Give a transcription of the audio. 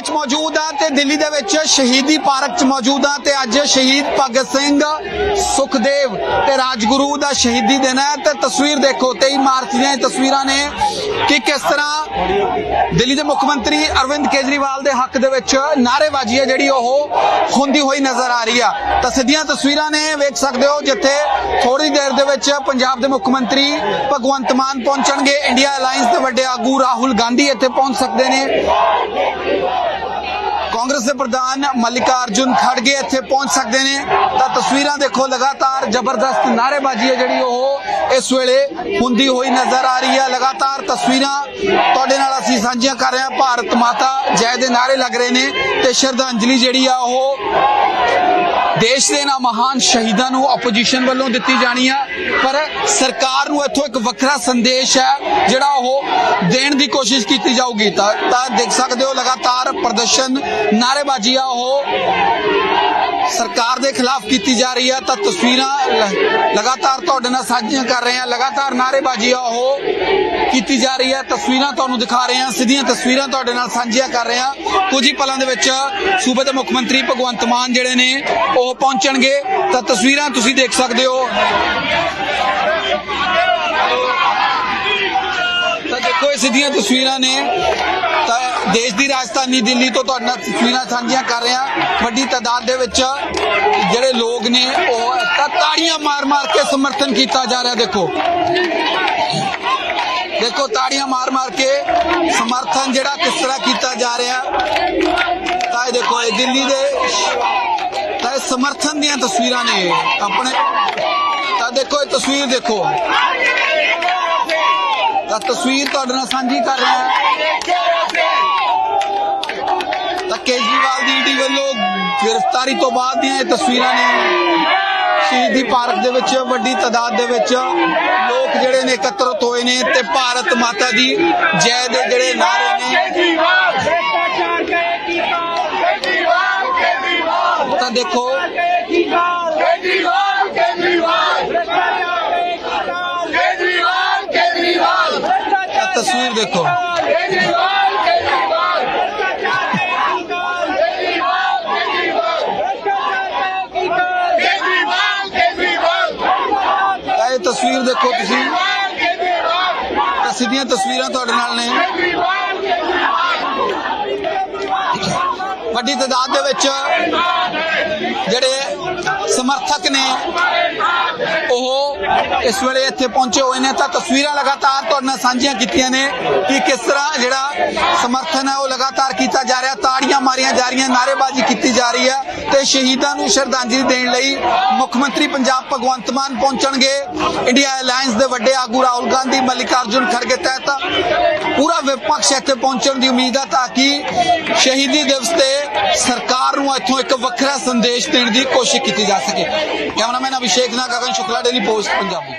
ਵਿੱਚ ਮੌਜੂਦ ਆ ਤੇ ਦਿੱਲੀ ਦੇ ਵਿੱਚ ਸ਼ਹੀਦੀ ਪਾਰਕ 'ਚ ਮੌਜੂਦ ਆ ਤੇ ਅੱਜ ਸ਼ਹੀਦ ਭਗਤ ਸਿੰਘ ਸੁਖਦੇਵ ਤੇ ਰਾਜਗੁਰੂ ਦਾ ਸ਼ਹੀਦੀ ਦਿਨ ਹੈ ਤੇ ਤਸਵੀਰ ਦੇਖੋ 23 ਮਾਰਚ ਦੀਆਂ ਇਹ ਤਸਵੀਰਾਂ ਨੇ ਕਿ ਕਿਸ ਤਰ੍ਹਾਂ ਦਿੱਲੀ ਦੇ ਮੁੱਖ ਮੰਤਰੀ ਅਰਵਿੰਦ ਕੇਜਰੀਵਾਲ ਦੇ ਹੱਕ ਦੇ ਵਿੱਚ ਨਾਅਰੇਬਾਜ਼ੀ ਹੈ ਜਿਹੜੀ ਉਹ ਹੁੰਦੀ ਹੋਈ ਨਜ਼ਰ ਆ ਰਹੀ ਆ। ਤਾਂ ਸਿੱਧੀਆਂ ਤਸਵੀਰਾਂ ਨੇ ਵੇਖ ਸਕਦੇ ਹੋ ਜਿੱਥੇ ਥੋੜੀ ਦੇਰ ਦੇ ਵਿੱਚ ਪੰਜਾਬ ਦੇ ਮੁੱਖ ਮੰਤਰੀ ਭਗਵੰਤ ਮਾਨ ਪਹੁੰਚਣਗੇ। ਇੰਡੀਆ ਅਲਾਈਅੰਸ ਦੇ ਵੱਡੇ ਆਗੂ ਰਾਹੁਲ ਗਾਂਧੀ ਇੱਥੇ ਪਹੁੰਚ ਸਕਦੇ ਨੇ। ਕਾਂਗਰਸ ਦੇ ਪ੍ਰਧਾਨ ਮੱਲਿਕਾਰਜੁਨ ਖੜਗੇ ਇੱਥੇ ਪਹੁੰਚ ਸਕਦੇ ਨੇ। ਤਾਂ ਤਸਵੀਰਾਂ ਦੇਖੋ, ਲਗਾਤਾਰ ਜ਼ਬਰਦਸਤ ਨਾਅਰੇਬਾਜ਼ੀ ਹੈ ਜਿਹੜੀ ਉਹ ਇਸ ਵੇਲੇ ਹੁੰਦੀ ਹੋਈ ਨਜ਼ਰ ਆ ਰਹੀ ਹੈ। ਲਗਾਤਾਰ ਤਸਵੀਰਾਂ ਤੁਹਾਡੇ ਨਾਲ ਅਸੀਂ ਸਾਂਝੀਆਂ ਕਰ ਰਹੇ ਹਾਂ। ਭਾਰਤ ਮਾਤਾ ਜੈ ਦੇ ਨਾਅਰੇ ਲੱਗ ਰਹੇ ਨੇ ਤੇ ਸ਼ਰਧਾਂਜਲੀ ਜਿਹੜੀ ਆ ਉਹ ਦੇਸ਼ ਦੇ ਨਾ ਮਹਾਨ ਸ਼ਹੀਦਾਂ ਨੂੰ ਆਪੋਜੀਸ਼ਨ ਵੱਲੋਂ ਦਿੱਤੀ ਜਾਣੀ ਆ, ਪਰ ਸਰਕਾਰ ਨੂੰ ਇੱਥੋਂ ਇੱਕ ਵੱਖਰਾ ਸੰਦੇਸ਼ ਹੈ, ਜਿਹੜਾ ਉਹ ਦੇਣ ਦੀ ਕੋਸ਼ਿਸ਼ ਕੀਤੀ ਜਾਊਗੀ। ਤਾਂ ਤਾਂ ਦੇਖ ਸਕਦੇ ਹੋ ਲਗਾਤਾਰ ਪ੍ਰਦਰਸ਼ਨ, ਨਾਅਰੇਬਾਜ਼ੀ ਆ ਉਹ। ਸਰਕਾਰ ਦੇ ਖਿਲਾਫ ਕੀਤੀ ਜਾ ਰਹੀ ਹੈ ਤਾਂ ਤਸਵੀਰਾਂ ਲਗਾਤਾਰ ਤੁਹਾਡੇ ਨਾਲ ਸਾਂਝੀਆਂ ਕਰ ਰਹੇ ਹਾਂ ਲਗਾਤਾਰ ਨਾਅਰੇਬਾਜ਼ੀ ਆ ਉਹ ਕੀਤੀ ਜਾ ਰਹੀ ਹੈ ਤਸਵੀਰਾਂ ਤੁਹਾਨੂੰ ਦਿਖਾ ਰਹੇ ਹਾਂ ਸਿੱਧੀਆਂ ਤਸਵੀਰਾਂ ਤੁਹਾਡੇ ਨਾਲ ਸਾਂਝੀਆਂ ਕਰ ਰਹੇ ਹਾਂ ਕੁਝ ਹੀ ਪਲਾਂ ਦੇ ਵਿੱਚ ਸੂਬੇ ਦੇ ਮੁੱਖ ਮੰਤਰੀ ਭਗਵੰਤ ਮਾਨ ਜਿਹੜੇ ਨੇ, ਉਹ ਪਹੁੰਚਣਗੇ। ਤਾਂ ਤਸਵੀਰਾਂ ਤੁਸੀਂ ਦੇਖ ਸਕਦੇ ਹੋ। ਤਾਂ ਦੇਖੋ ਇਹ ਸਿੱਧੀਆਂ ਤਸਵੀਰਾਂ ਨੇ। ਦੇਸ਼ ਦੀ ਰਾਜਧਾਨੀ ਦਿੱਲੀ ਤੋਂ ਤੁਹਾਡੇ ਨਾਲ ਤਸਵੀਰਾਂ ਸਾਂਝੀਆਂ ਕਰ ਰਿਹਾ। ਵੱਡੀ ਤਾਦਾਦ ਦੇ ਵਿੱਚ ਜਿਹੜੇ ਲੋਕ ਨੇ, ਉਹ ਤਾਂ ਤਾੜੀਆਂ ਮਾਰ-ਮਾਰ ਕੇ ਸਮਰਥਨ ਕੀਤਾ ਜਾ ਰਿਹਾ। ਦੇਖੋ। ਦੇਖੋ, ਤਾੜੀਆਂ ਮਾਰ-ਮਾਰ ਕੇ ਸਮਰਥਨ ਜਿਹੜਾ ਕਿਸ ਤਰ੍ਹਾਂ ਕੀਤਾ ਜਾ ਰਿਹਾ। ਤਾਂ ਇਹ ਦੇਖੋ, ਇਹ ਦਿੱਲੀ ਦੇ ਤਾਂ ਇਹ ਸਮਰਥਨ ਦੀਆਂ ਤਸਵੀਰਾਂ ਨੇ। ਆਪਣੇ ਤਾਂ ਦੇਖੋ, ਇਹ ਤਸਵੀਰ ਦੇਖੋ। ਤਾਂ ਤਸਵੀਰ ਤੁਹਾਡੇ ਨਾਲ ਸਾਂਝੀ ਕਰ ਰਿਹਾ। ਤਾਂ ਕੇਜਰੀਵਾਲ ਦੀ ਈਡੀ ਵੱਲੋਂ ਗ੍ਰਿਫਤਾਰੀ ਤੋਂ ਬਾਅਦ ਦੀਆਂ ਇਹ ਤਸਵੀਰਾਂ ਨੇ ਸ਼ਹੀਦੀ ਪਾਰਕ ਦੇ ਵਿੱਚ ਵੱਡੀ ਤਦਾਦ ਦੇ ਵਿੱਚ ਲੋਕ ਜਿਹੜੇ ਨੇ ਇਕੱਤਰਤ ਹੋਏ ਨੇ ਤੇ ਭਾਰਤ ਮਾਤਾ ਦੀ ਜੈ ਦੇ ਜਿਹੜੇ ਨਾਰੇ ਨੇ। ਤਾਂ ਦੇਖੋ। ਤਸਵੀਰ ਦੇਖੋ। ਤਸਵੀਰ ਦੇਖੋ ਤੁਸੀਂ। ਅਸੀਂ ਦੀਆਂ ਤਸਵੀਰਾਂ ਤੁਹਾਡੇ ਨਾਲ ਨੇ। ਵੱਡੀ ਤਦਾਦ ਦੇ ਵਿੱਚ ਜਿਹੜੇ ਸਮਰਥਕ ਨੇ, ਉਹ ਇਸ ਵੇਲੇ ਇੱਥੇ ਪਹੁੰਚੇ ਹੋਏ ਨੇ ਤਾਂ ਤਸਵੀਰਾਂ ਲਗਾਤਾਰ ਤੁਹਾਡੇ ਨਾਲ ਸਾਂਝੀਆਂ ਕੀਤੀਆਂ ਨੇ ਕਿ ਕਿਸ ਤਰ੍ਹਾਂ ਜਿਹੜਾ ਸਮਰਥਨ ਹੈ ਉਹ ਲਗਾਤਾਰ ਕੀਤਾ ਜਾ ਰਿਹਾ, ਤਾੜੀਆਂ ਮਾਰੀਆਂ ਜਾ ਰਹੀਆਂ ਨਾਰੇਬਾਜ਼ੀ ਕੀਤੀ ਜਾ ਰਹੀ ਹੈ। ਤੇ ਸ਼ਹੀਦਾਂ ਨੂੰ ਸ਼ਰਧਾਂਜਲੀ ਦੇਣ ਲਈ ਮੁੱਖ ਮੰਤਰੀ ਪੰਜਾਬ ਭਗਵੰਤ ਮਾਨ ਪਹੁੰਚਣਗੇ, ਇੰਡੀਆ ਅਲਾਈਅੰਸ ਦੇ ਵੱਡੇ ਆਗੂ ਰਾਹੁਲ ਗਾਂਧੀ, ਮੱਲਿਕਾਰਜੁਨ ਖੜਗੇ ਤਹਿਤ ਪੂਰਾ ਵਿਪਕਸ਼ ਇੱਥੇ ਪਹੁੰਚਣ ਦੀ ਉਮੀਦ ਹੈ ਤਾਂ ਕਿ ਸ਼ਹੀਦੀ ਦਿਵਸ ਤੇ ਸਰਕਾਰ ਨੂੰ ਇੱਥੋਂ ਇੱਕ ਵੱਖਰਾ ਸੰਦੇਸ਼ ਦੇਣ ਦੀ ਕੋਸ਼ਿਸ਼ ਕੀਤੀ ਜਾ ਸਕੇ। ਕੈਮਰਾਮੈਨ ਅਭਿਸ਼ੇਕ ਨਾਲ ਗਗਨ ਸ਼ੁਕਲਾ ਡੇਲੀ ਪੋਸਟ ਪੰਜਾਬੀ।